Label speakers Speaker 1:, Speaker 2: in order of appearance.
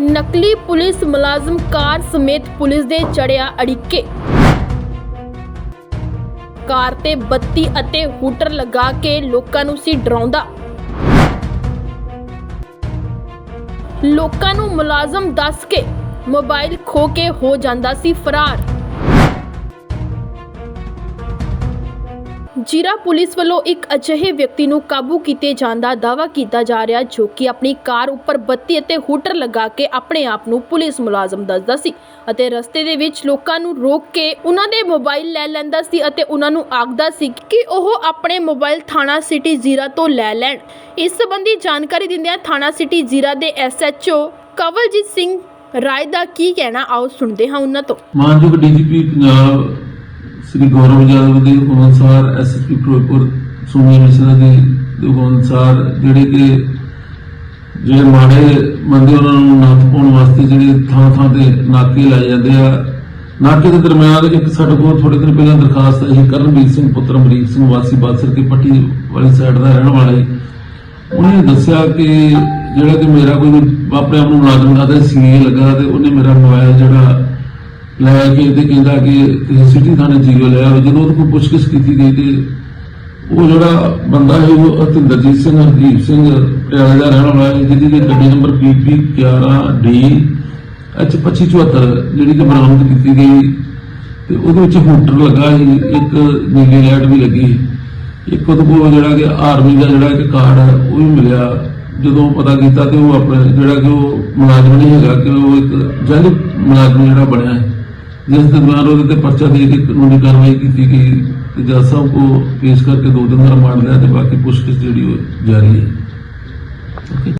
Speaker 1: ਨਕਲੀ ਪੁਲਿਸ ਮੁਲਾਜ਼ਮ ਕਾਰ ਸਮੇਤ ਪੁਲਿਸ ਦੇ ਚੜਿਆ ਅੜਿੱਕੇ। ਕਾਰ ਤੇ ਬੱਤੀ ਅਤੇ ਹੂਟਰ ਲਗਾ ਕੇ ਲੋਕਾਂ ਨੂੰ ਸੀ ਡਰਾਉਂਦਾ। ਲੋਕਾਂ ਨੂੰ ਮੁਲਾਜ਼ਮ ਦੱਸ ਕੇ ਮੋਬਾਈਲ ਖੋ ਕੇ ਹੋ ਜਾਂਦਾ ਸੀ ਫਰਾਰ। ਜੀਰਾ ਪੁਲਿਸ ਵੱਲੋਂ ਇੱਕ ਅਜਿਹੇ ਵਿਅਕਤੀ ਨੂੰ ਕਾਬੂ ਕੀਤੇ ਜਾਣ ਦਾ ਦਾਅਵਾ ਕੀਤਾ ਜਾ ਰਿਹਾ ਜੋ ਕਿ ਆਪਣੀ ਕਾਰ ਉੱਪਰ ਬੱਤੀ ਅਤੇ ਹੂਟਰ ਲਗਾ ਕੇ ਆਪਣੇ ਆਪ ਨੂੰ ਪੁਲਿਸ ਮੁਲਾਜ਼ਮ ਦੱਸਦਾ ਸੀ ਅਤੇ ਰਸਤੇ ਦੇ ਵਿੱਚ ਲੋਕਾਂ ਨੂੰ ਰੋਕ ਕੇ ਉਹਨਾਂ ਦੇ ਮੋਬਾਈਲ ਲੈ ਲੈਂਦਾ ਸੀ ਅਤੇ ਉਹਨਾਂ ਨੂੰ ਆਖਦਾ ਸੀ ਕਿ ਉਹ ਆਪਣੇ ਮੋਬਾਈਲ ਥਾਣਾ ਸਿਟੀ ਜ਼ੀਰਾ ਤੋਂ ਲੈ ਲੈਣ। ਇਸ ਸੰਬੰਧੀ ਜਾਣਕਾਰੀ ਦਿੰਦਿਆਂ ਥਾਣਾ ਸਿਟੀ ਜ਼ੀਰਾ ਦੇ ਐਸਐਚਓ ਕਵਲਜੀਤ ਸਿੰਘ ਰਾਏ ਦਾ ਕੀ ਕਹਿਣਾ, ਆਓ ਸੁਣਦੇ ਹਾਂ ਉਹਨਾਂ ਤੋਂ।
Speaker 2: ਮਾਨਯੋਗ ਡੀਜੀਪੀ ਪੰਜਾਬ ਸ੍ਰੀ ਗੌਰਵ ਯਾਦਵ ਦੇ ਹੁਕਮ ਅਨੁਸਾਰ ਐਸਐਸਪੀ ਫਿਰੋਜ਼ਪੁਰ ਸੁਮੀ ਮਿਸ਼ਰਾ ਦੇ ਹੁਕਮ ਅਨੁਸਾਰ ਜਿਹੜੇ ਕਿ ਜਿਹੜੇ ਮਾੜੇ ਬੰਦੇ ਉਹਨਾਂ ਨੂੰ ਨੱਥ ਪਾਉਣ ਵਾਸਤੇ ਜਿਹੜੇ ਥਾਂ ਥਾਂ ਤੇ ਨਾਕੇ ਲਾਏ ਜਾਂਦੇ ਆ। ਨਾਕੇ ਦੇ ਦਰਮਿਆਨ ਇੱਕ ਸਾਡੇ ਕੋਲ ਥੋੜੇ ਦਿਨ ਪਹਿਲਾਂ ਦਰਖਾਸਤ ਆਈ ਕਰਨਵੀਰ ਸਿੰਘ, ਪੁੱਤਰ ਅਮਰੀਕ ਸਿੰਘ, ਵਾਸੀ ਬਾਦਸਰ ਕੇ ਪੱਟੀ ਵਾਲੀ ਸਾਈਡ ਦਾ ਰਹਿਣ ਵਾਲਾ। ਹੈ ਉਹਨੇ ਦੱਸਿਆ ਕਿ ਜਿਹੜਾ ਕਿ ਮੇਰਾ ਕੋਈ ਆਪਣੇ ਆਪ ਨੂੰ ਮੁਲਾਜ਼ਮ ਲੱਗਦਾ ਸੀਏ ਲੱਗਾ ਤੇ ਉਹਨੇ ਮੇਰਾ ਮੋਬਾਈਲ ਜਿਹੜਾ ਲੈ ਕੇ ਤੇ ਕਹਿੰਦਾ ਕਿ ਸਿਟੀ ਥਾਣੇ ਜੀਰੋ ਲੈ ਆਓ। ਜਦੋਂ ਉਹਦੇ ਕੋਲ ਪੁੱਛਗਿੱਛ ਕੀਤੀ ਗਈ ਤੇ ਉਹ ਜਿਹੜਾ ਬੰਦਾ ਹੈ ਉਹ ਅਤਿੰਦਰਜੀਤ ਸਿੰਘ ਹਰਦੀਪ ਸਿੰਘ, ਪਟਿਆਲੇ ਦਾ ਰਹਿਣ ਵਾਲਾ ਹੈ, ਜਿਹਦੀ ਕਿ ਗੱਡੀ ਨੰਬਰ PP 11D H2574 ਜਿਹੜੀ ਕਿ ਬਰਾਮਦ ਕੀਤੀ ਗਈ। ਤੇ ਉਹਦੇ ਵਿੱਚ ਹੂਟਰ ਲੱਗਾ ਸੀ, ਇੱਕ ਨੀਲੀ ਲਾਈਟ ਵੀ ਲੱਗੀ ਇੱਕ ਉਹਦੇ ਕੋਲ ਜਿਹੜਾ ਕਿ ਆਰਮੀ ਦਾ ਜਿਹੜਾ ਇੱਕ ਕਾਰਡ ਹੈ, ਉਹ ਵੀ ਮਿਲਿਆ। ਜਦੋਂ ਪਤਾ ਕੀਤਾ ਤੇ ਉਹ ਆਪਣੇ ਜਿਹੜਾ ਕਿ ਉਹ ਮੁਲਾਜ਼ਮ ਨਹੀਂ ਹੈਗਾ, ਕਿ ਉਹ ਇੱਕ ਜੰਗ ਮੁਲਾਜ਼ਮ ਜਿਹੜਾ ਬਣਿਆ ਹੈ। ਜਿਸ ਦੇ ਉਹਦੇ ਤੇ ਪਰਚਾ ਦੇ ਕੇ ਕਾਨੂੰਨੀ ਕਾਰਵਾਈ ਕੀਤੀ ਗਈ ਤੇ ਜੱਜ ਸਾਹਿਬ ਕੋ ਪੇਸ਼ ਕਰਕੇ ਦੋ ਦਿਨ ਦਾ ਰਿਮਾਂਡ ਲਿਆ ਤੇ ਬਾਕੀ ਪੁੱਛਗਿੱਛ ਜਿਹੜੀ ਉਹ ਜਾਰੀ ਹੈ।